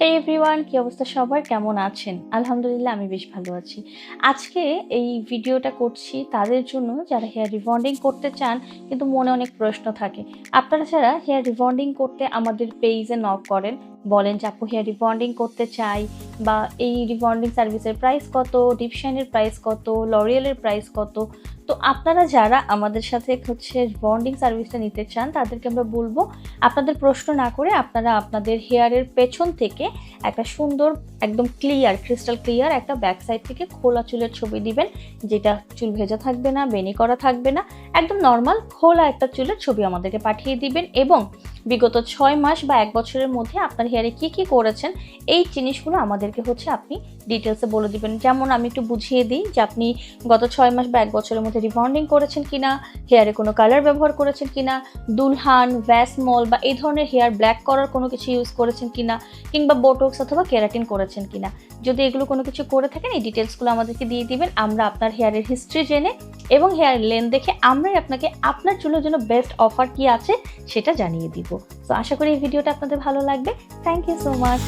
হে everyone কি অবস্থা সবার? কেমন আছেন? আলহামদুলিল্লাহ, আমি বেশ ভালো আছি। আজকে এই ভিডিওটা করছি তাদের জন্য যারা হেয়ার রিবন্ডিং করতে চান, কিন্তু মনে অনেক প্রশ্ন থাকে। আপনারা যারা হেয়ার রিবন্ডিং করতে আমাদের পেজে নক করেন, বলেন যে, আপু হেয়ার রিবন্ডিং করতে চাই বা এই রিবন্ডিং সার্ভিসের প্রাইস কত ডিপশাইনের প্রাইস কত লরিয়েলের প্রাইস কত? তো আপনারা যারা আমাদের সাথে হচ্ছে বন্ডিং সার্ভিসটা নিতে চান, তাদেরকে আমরা বলব আপনাদের প্রশ্ন না করে আপনারা আপনাদের হেয়ারের পেছন থেকে একটা সুন্দর, একদম ক্লিয়ার ক্রিস্টাল ক্লিয়ার একটা ব্যাক সাইড থেকে খোলা চুলের ছবি দিবেন, যেটা চুল ভেজা থাকবে না, বেনি করা থাকবে না, একদম নর্মাল খোলা একটা চুলের ছবি আমাদেরকে পাঠিয়ে দিবেন এবং বিগত ছয় মাস বা এক বছরের মধ্যে আপনার হেয়ারে কি কি করেছেন, এই জিনিসগুলো আমাদেরকে হচ্ছে আপনি ডিটেলসে বলে দিবেন। যেমন আমি একটু বুঝিয়ে দিই যে আপনি গত ছয় মাস বা এক বছরের মধ্যে রিবন্ডিং করেছেন কিনা হেয়ারে কোনো কালার ব্যবহার করেছেন কিনা, দুলহান ভ্যাসমল বা এই ধরনের হেয়ার ব্ল্যাক করার কোনো কিছু ইউজ করেছেন কিনা, কিংবা বোটক্স অথবা কেরাটিন করেছেন কিনা। যদি এগুলো কোনো কিছু করে থাকেন, এই ডিটেলসগুলো আমাদেরকে দিয়ে দিবেন। আমরা আপনার হেয়ারের হিস্ট্রি জেনে এবং হেয়ার লেন দেখে আমরাই আপনাকে আপনার চুলের জন্য বেস্ট অফার কি আছে সেটা জানিয়ে দিব। তো আশা করি এই ভিডিওটা আপনাদের ভালো লাগবে। Thank you so much